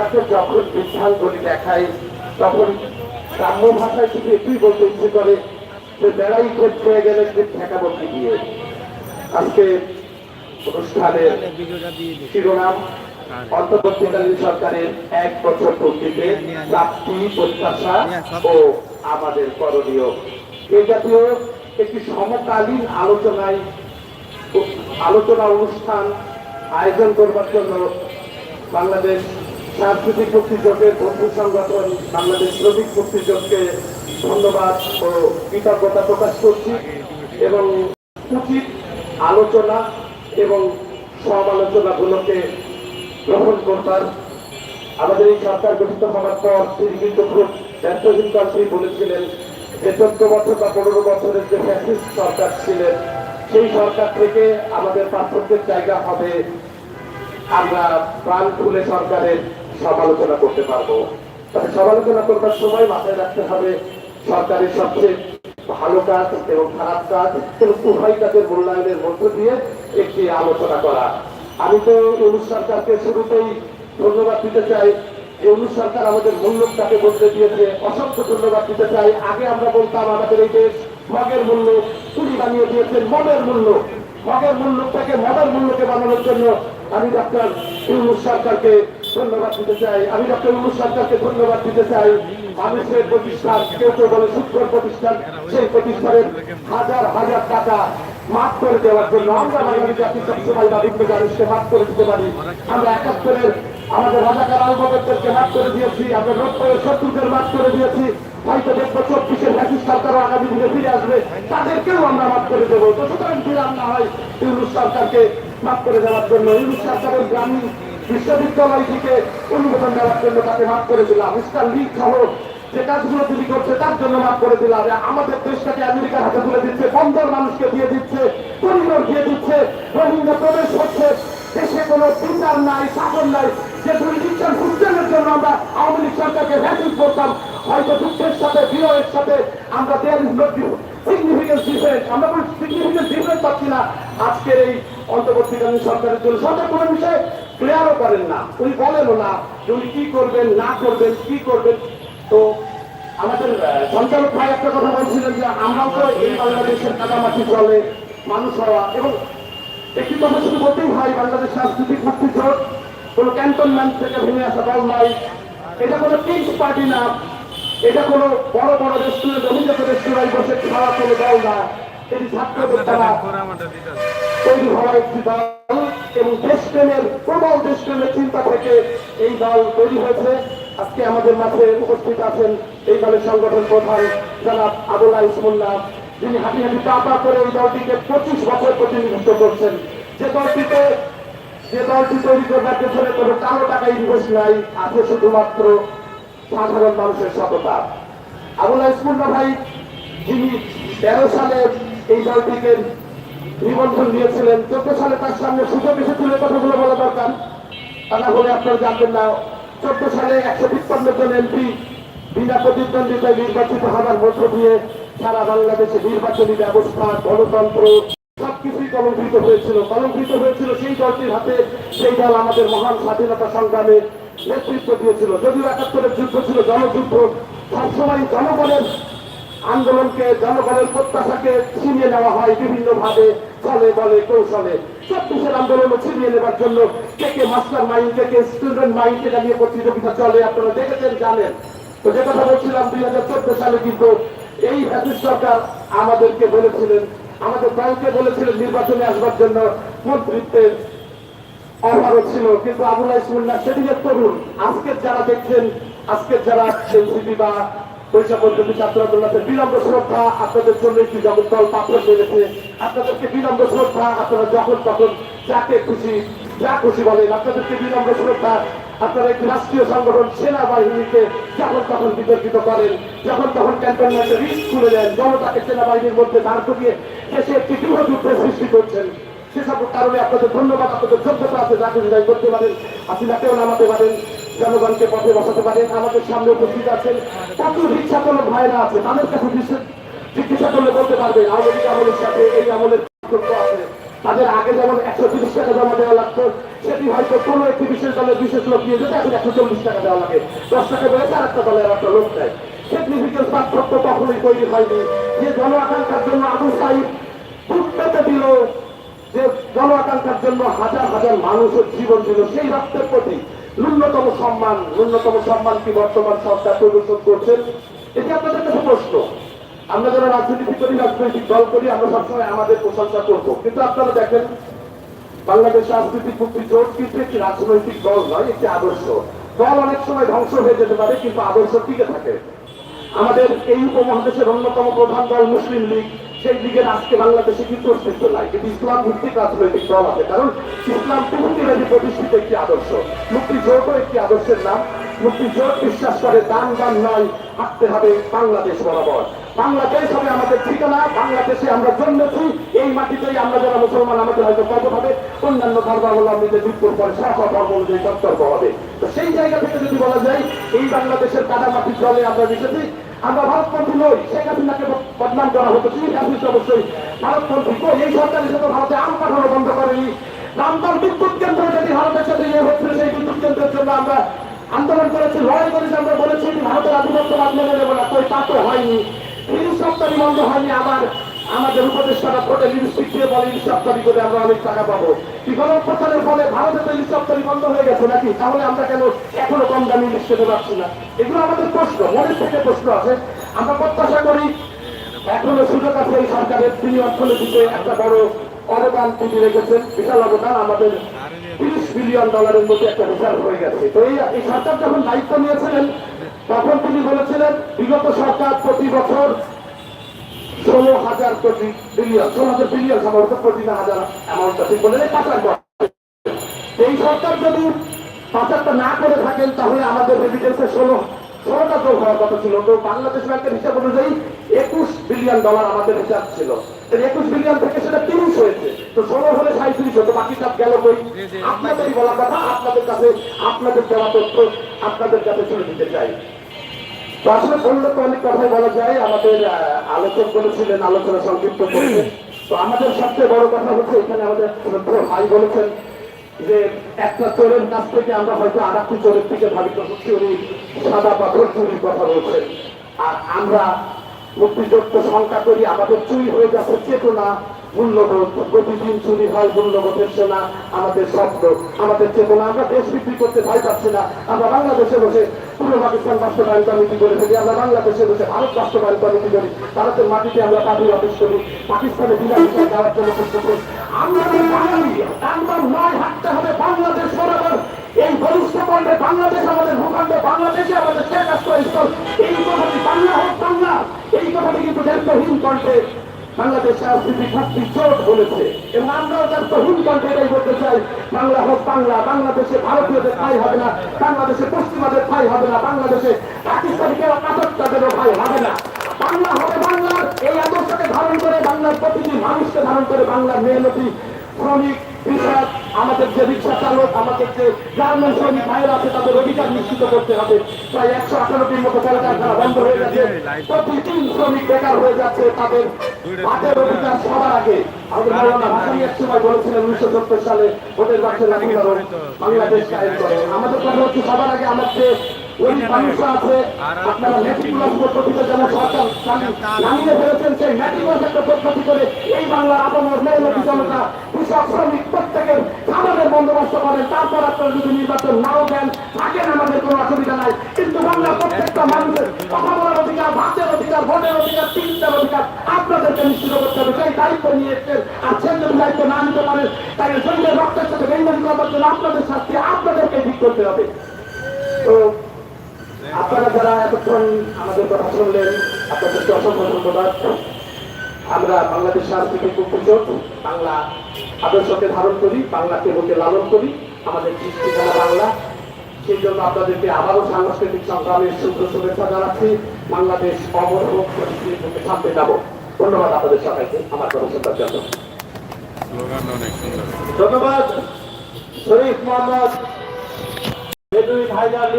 ভাষাকে যখন বৃদ্ধাঙ্গুলি দেখাই তখন গ্রাম্য ভাষায় শুধু এটুই বলতে ইচ্ছে করে যে বেড়াই পেয়ে গেলে যে ঠেকাবন্দি দিয়ে। আজকে অনুষ্ঠানের শিরোনাম অন্তর্বর্তীকালীন সরকারের এক বছর পূর্তিতে প্রাপ্তি, প্রত্যাশা ও আমাদের করণীয়। এই জাতীয় একটি সমকালীন আলোচনায় আলোচনা অনুষ্ঠান আয়োজন করবার জন্য বাংলাদেশ সাংস্কৃতিক মুক্তিযোগের বন্ধু সংগঠন বাংলাদেশ শ্রমিক মুক্তিযোগকে ধন্যবাদ ও কৃতজ্ঞতা প্রকাশ করছি এবং উচিত আলোচনা এবং সমালোচনাগুলোকে গ্রহণ করবার। আমাদের এই সরকার গঠিত হওয়ার পর কিন্তু খুব ব্যর্থহীন কণ্ঠেই বলেছিলেন যে চোদ্দ বছর বা পনেরো বছরের যে ফ্যাসিস্ট সরকার ছিলেন, সেই সরকার থেকে আমাদের পার্থক্যের জায়গা হবে। আমরা প্রাণ খুলে সরকারের সমালোচনা করতে পারব। সমালোচনা করবার সময় মাথায় রাখতে হবে, সরকারের সবচেয়ে ভালো কাজ এবং খারাপ কাজ এবং উভয় কাজের মূল্যায়নের মধ্য দিয়ে একটি আলোচনা করা। আমি তো অনুষ সরকারকে শুরুতেই ধন্যবাদ দিতে চাই। অনুষ সরকার আমাদের মূল্যটাকে বদলে দিয়েছে। অসংখ্য ধন্যবাদ দিতে চাই। আগে আমরা বলতাম, আমাদের এই দেশ মগের মূল্য তুলি বানিয়ে দিয়েছেন, মদের মূল্য। মগের মূল্যটাকে মদের মূল্যকে বানানোর জন্য আমি ডাক্তার ইউনুস সরকারকে ধন্যবাদ দিতে চাই। আমি ডক্টর ইউনুস সরকারকে ধন্যবাদ দিতে চাই। মানুষের প্রতিষ্ঠান, কেউ কেউ বলে সুৎকর প্রতিষ্ঠান, সেই প্রতিষ্ঠানের হাজার হাজার টাকা মাফ করে দেওয়ার জন্য আমরা বাঙালি জাতি সবসময় দাবিত্ব মানুষকে মাফ করে দিতে পারি। আমরা একাত্তরের, আমাদের রাজাকার আলমদেরকে মাফ করে দিয়েছি, আমরা রোডের শত্রুদের মাফ করে দিয়েছি। হয়তো দেখব চব্বিশের ব্যাটিস সরকারও আগামী দিনে ফিরে আসবে। তাদেরকেও আমরা মাফ করে দেবো। তো সুতরাং ফিরাম না হয় ইউনুস সরকারকে মাফ করে দেওয়ার জন্য। ইউনুস সরকারের গ্রামীণ বিশ্ববিদ্যালয় থেকে অনুমোদন দেওয়ার জন্য তাকে মাফ করে দিলাম। ইস্টার লিগ সহ যে কাজগুলো তিনি করছে, তার জন্য মাফ করে দিলাম। আমাদের দেশটাকে আমেরিকার হাতে তুলে দিচ্ছে, বন্দর মানুষকে দিয়ে দিচ্ছে পরিবার দিয়ে দিচ্ছে, রোহিঙ্গা প্রবেশ হচ্ছে দেশে কোনো বিচার নাই, শাসন নাই। যে জুরিডিকশন সিস্টেমের জন্য আমরা আওয়ামী লীগ সরকারকে ভ্যাসিস করতাম, হয়তো দুঃখের সাথে বিনয়ের সাথে আমরা দেয়ার সিগনিফিকেন্স ডিফারেন্ট আমরা কোনো সিগনিফিকেন্স ডিফারেন্স পাচ্ছি না। আজকের এই অন্তর্বর্তীকালীন সরকারের জন্য সরকার কোনো বিষয়ে ক্লিয়ারও করেন না। উনি বলেনও না যে উনি কি করবেন না করবেন কি করবেন। তো আমাদের সঞ্চালক ভাই একটা কথা বলছিলেন যে আমরাও তো এই বাংলাদেশের কাদামাটি চলে মানুষ হওয়া এবং একটি কথা শুধু বলতেই হয় বাংলাদেশ সাংস্কৃতিক জোট কোনো ক্যান্টনমেন্ট থেকে ভেঙে আসা দল নয় এটা কোনো কিংস পার্টি না। এটা কোনো বড় বড় রেস্টুরেন্ট অভিজাত রেস্টুরেন্ট বসে খাওয়া কোনো দল না। এটি ছাত্রদের দ্বারা তৈরি হওয়া একটি দল। এবং দেশপ্রেমের প্রবল দেশপ্রেমের চিন্তা থেকে এই দল তৈরি হয়েছে। আজকে আমাদের মাঝে উপস্থিত আছেন এই দলের সংগঠন প্রধান জনাব আবুল্লাহ ইসমুল্লাহ যিনি হাঁটি হাঁটি পা করে এই দলটিকে পঁচিশ বছর প্রতিনিধিত্ব করছেন। যে দলটিতে, যে দলটি তৈরি করবার পেছনে কোনো কারও টাকা ইনভেস্ট নাই, আছে শুধুমাত্র সাধারণ মানুষের সততা। আবুল্লাহ ইসমুল্লাহ ভাই, যিনি তেরো সালে এই দলটিকে নিবন্ধন দিয়েছিলেন, চোদ্দ সালে তার সামনে সুযোগ এসেছিল এই কথাগুলো বলা দরকার। তা না হলে আপনারা জানবেন না, চোদ্দ সালে একশো তিপ্পান্ন জন এমপি বিনা প্রতিদ্বন্দ্বিতায় নির্বাচিত হওয়ার মধ্য দিয়ে সারা বাংলাদেশে নির্বাচনী ব্যবস্থা, গণতন্ত্র সবকিছুই কলঙ্কৃত হয়েছিল। কলঙ্কিত হয়েছিল সেই দলটির হাতে, সেই দল আমাদের মহান স্বাধীনতা সংগ্রামে নেতৃত্ব দিয়েছিল। যদিও একাত্তরের যুদ্ধ ছিল জনযুদ্ধ, সবসময় জনগণের আন্দোলনকে, জনগণের প্রত্যাশাকে ছিনিয়ে নেওয়া হয় বিভিন্ন ভাবে চলে বলে কৌশলে। চব্বিশের আন্দোলন ছিনিয়ে নেবার জন্য কে কে মাস্টার মাইন্ড কে কে স্টুডেন্ট মাইন্ড এটা নিয়ে প্রতিযোগিতা চলে, আপনারা দেখেছেন, জানেন। তো যে কথা বলছিলাম, দুই হাজার চোদ্দ সালে কিন্তু এই ব্যাটিস সরকার আমাদেরকে বলেছিলেন, আমাদের দলকে বলেছিলেন নির্বাচনে আসবার জন্য মন্ত্রিত্বের অফারও ছিল, কিন্তু আবুল ইসমুল্লাহ সেদিনের তরুণ। আজকের যারা দেখছেন, আজকের যারা এনসিপি বা পদ্ধতি ছাত্র আন্দোলনের বিলম্ব শ্রদ্ধা। আপনাদের জন্য একটি জগদ্দল পাথর মেরেছে আপনাদেরকে বিলম্ব শ্রদ্ধা। আপনারা যখন খুশি, যা খুশি বলেন, আপনাদেরকে বিলম্ব শ্রদ্ধা। আপনারা একটি রাষ্ট্রীয় সংগঠন, সেনাবাহিনীকে যখন তখন বিতর্কিত করেন, যখন তখন ক্যান্টনমেন্টে রিস্ক খুলে দেন, জনতাকে সেনাবাহিনীর মধ্যে দাঁড় করিয়ে দেশে একটি গৃহযুদ্ধের সৃষ্টি করছেন। সেসব কারণে আপনাদের ধন্যবাদ, আপনাদের যোগ্যতা আছে, যা করতে পারেন। হাসিনাকেও নামাতে পারেন জনগণকে পথে বসাতে পারেন আমাদের সামনে উপস্থিত আছেন প্রচুর রিক্সা চালক ভাইরা আছে, তাদের কাছে জিজ্ঞেস- করলে বলতে পারবেন আওয়ামী আমলের সাথে এই আমলের পার্থক্য আছে। তাদের আগে যেমন একশো তিরিশ টাকা জমা দেওয়া লাগতো, সেটি হয়তো কোনো একটি বিশেষ দলের বিশেষ লোক নিয়ে যেতে এখন একশো চল্লিশ টাকা দেওয়া লাগে। দশ টাকা বেড়েছে আর একটা দলের একটা লোক দেয় সিগনিফিকেন্স পার্থক্য কখনোই তৈরি হয়নি। যে জন আকাঙ্ক্ষার জন্য আবু সাহিদ ভোট দিল, যে জন আকাঙ্ক্ষার জন্য হাজার হাজার মানুষের জীবন দিল, সেই রক্তের প্রতি ন্যূনতম সম্মান ন্যূনতম সম্মান কি বর্তমান সরকার প্রদর্শন করছেন এটি আপনাদের কাছে প্রশ্ন। আমরা যারা রাজনীতি করি, রাজনৈতিক দল করি, আমরা সবসময় আমাদের প্রশংসা করব। কিন্তু আপনারা দেখেন, বাংলাদেশ রাজনৈতিক মুক্তি জোট কিন্তু একটি রাজনৈতিক দল নয় একটি আদর্শ। দল অনেক সময় ধ্বংস হয়ে যেতে পারে, কিন্তু আদর্শ টিকে থাকে। আমাদের এই উপমহাদেশের অন্যতম প্রধান দল মুসলিম লীগ। সেই লীগের আজকে বাংলাদেশে কিন্তু ইসলাম ভিত্তিক রাজনৈতিক দল আছে, কারণ ইসলাম প্রতিষ্ঠিত একটি আদর্শ। একটি আদর্শের নাম। বিশ্বাস করে দান দান নয়, হাঁটতে হবে বাংলাদেশ বরাবর। বাংলাদেশ হবে আমাদের ঠিকানা, বাংলাদেশে আমরা জন্মেছি, এই মাটিতেই আমরা যারা মুসলমান, আমাদের হয়তো কত হবে। অন্যান্য ধর্মাবলম্বীদের মৃত্যুর পরে সব ধর্ম অনুযায়ী কর্তব্য হবে। তো সেই জায়গা থেকে যদি বলা যায়, এই বাংলাদেশের কাদামাটির জলে আমরা মিশেছি আমরা ভারতপন্থী নই, শেখ হাসিনাকে বদনাম করা হতো শেখ হাসিনা অবশ্যই। ভারতপন্থী তো এই সরকারের সাথে ভারতে আম পাঠানো বন্ধ করেনি। রামপাল বিদ্যুৎ কেন্দ্র যদি ভারতের সাথে ইয়ে হচ্ছিল, সেই বিদ্যুৎ কেন্দ্রের জন্য আমরা আন্দোলন করেছি, লড়াই করেছি, আমরা বলেছি ভারতের আধিপত্যবাদ মেনে নেব না। তো তা তো হয়নি। তিরিশ সপ্তাহ বন্ধ হয়নি আবার আমাদের উপদেষ্টারা ভোটে লিপস্টিক দিয়ে বলে রপ্তানি করে আমরা অনেক টাকা পাবো। কি গণপ্রচারের ফলে ভারতে তো রপ্তানি বন্ধ হয়ে গেছে নাকি? তাহলে আমরা কেন এখনও কম দামি ইলিশ খেতে পারছি না? এগুলো আমাদের প্রশ্ন, মনের থেকে প্রশ্ন আছে। আমরা প্রত্যাশা করি এখনও সুযোগ আছে এই সরকারের তিনি অর্থনীতিতে একটা বড় অবদান তিনি রেখেছেন। বিশাল অবদান আমাদের তিরিশ বিলিয়ন ডলারের মধ্যে একটা রিজার্ভ হয়ে গেছে। তো এই সরকার যখন দায়িত্ব নিয়েছিলেন, তখন তিনি বলেছিলেন, বিগত সরকার প্রতি বছর ষোলো হাজার কোটি বিলিয়ন, ষোলো হাজার বিলিয়ন সম্ভবত কোটি না হাজার অ্যামাউন্টটা এই সরকার যদি পাচারটা না করে থাকেন, তাহলে আমাদের রেমিটেন্সের ষোলো, ষোলোটা যোগ হওয়ার কথা ছিল। তো বাংলাদেশ ব্যাংকের হিসাব অনুযায়ী একুশ বিলিয়ন ডলার আমাদের হিসাব ছিল। একুশ বিলিয়ন থেকে সেটা তিরিশ হয়েছে। তো ষোলো হলে সাঁত্রিশ হতো, বাকি সব গেল কই? আপনাদেরই বলা কথা, আপনাদের কাছে, আপনাদের দেওয়া তথ্য আপনাদের কাছে তুলে দিতে চাই। তো আসলে আলোচনা সংক্ষিপ্ত তো আমাদের সবচেয়ে বড় কথা হচ্ছে এখানে আমাদের ভাই বলেছেন যে একটা চোরের কাছ থেকে আমরা হয়তো আর একটি থেকে ভাবি তখন চুরি সাদা পাথর চুরির কথা বলছেন। আর আমরা মুক্তিযুদ্ধ করি, আমাদের চুরি হয়ে যাচ্ছে চেতনা প্রতিদিন চুরি হয় আমাদের আমাদের চেতনা, আমরা দেশ বিক্রি করতে না, আমরা বসে কমিটি করে আমরা বসে কমিটি করি মাটিতে আমরা পার্টি অফিস করি, পাকিস্তানে জন্য আমরা বাঙালি বাংলাদেশ রাজনীতি মুক্তি জোট বলেছে এবং আমরাও দায়িত্বহীন কণ্ঠে এটাই বলতে চাই বাংলা হোক বাংলা বাংলাদেশে ভারতীয়দের ঠাই হবে না বাংলাদেশে পশ্চিমাদের ঠাই হবে না বাংলাদেশে পাকিস্তানিকে কাতরতাদেরও ঠাই হবে না বাংলা হবে বাংলার এই আদর্শকে ধারণ করে বাংলার প্রতিটি মানুষকে ধারণ করে বাংলার মেহনতি শ্রমিক কৃষক আমাদের যে রিক্সা চালক আমাদের যে গার্মেন্ট শ্রমিক ভাইয়ের আছে, তাদের অধিকার নিশ্চিত করতে হবে। প্রায় একশো আঠারোটির মতো কলকারখানা বন্ধ হয়ে গেছে প্রতি তিন শ্রমিক বেকার হয়ে যাচ্ছে, তাদের ভাতের অধিকার সবার আগে। আমাদের সময় বলেছিলেন উনিশশো সত্তর সালে ভোটের বাক্সে বাংলাদেশ আমাদের কথা হচ্ছে সবার আগে আমাদের ওই মানুষরা আছে আপনারা মেট্রিকুলাস পদ্ধতিতে যেমন সরকার নামিয়ে ফেলেছেন সেই মেট্রিকুলাস একটা পদ্ধতি করে এই বাংলার আপনার মেহনতি জনতা কৃষক নির্বাচন বাংলার প্রত্যেকটা মানুষের অধিকার ভোটের অধিকার চিন্তার অধিকার আপনাদেরকে নিশ্চিত করতে আর সে যদি দায়িত্ব না নিতে পারেন, তাই শরীরের রক্তের সাথে বেঙ্গলি করবার জন্য করতে হবে। তো আপনারা যারা এতক্ষণ আমাদের কথা শুনলেন, আপনাদেরকে অসংখ্য ধন্যবাদ। আমরা বাংলাদেশ সাংস্কৃতিক উপযোগ বাংলা আদর্শকে ধারণ করি বাংলাকে বুকে লালন করি আমাদের সৃষ্টিখানা বাংলা। সেই জন্য আপনাদেরকে আবারও সাংস্কৃতিক সংগ্রামের শুভ্র শুভেচ্ছা জানাচ্ছি বাংলাদেশ হোক পরিস্থিতির বুকে সামনে যাব। ধন্যবাদ আপনাদের সবাইকে আমার কথা জন্য। সুন্দর। ধন্যবাদ শরীফ মোহাম্মদ ভাইজান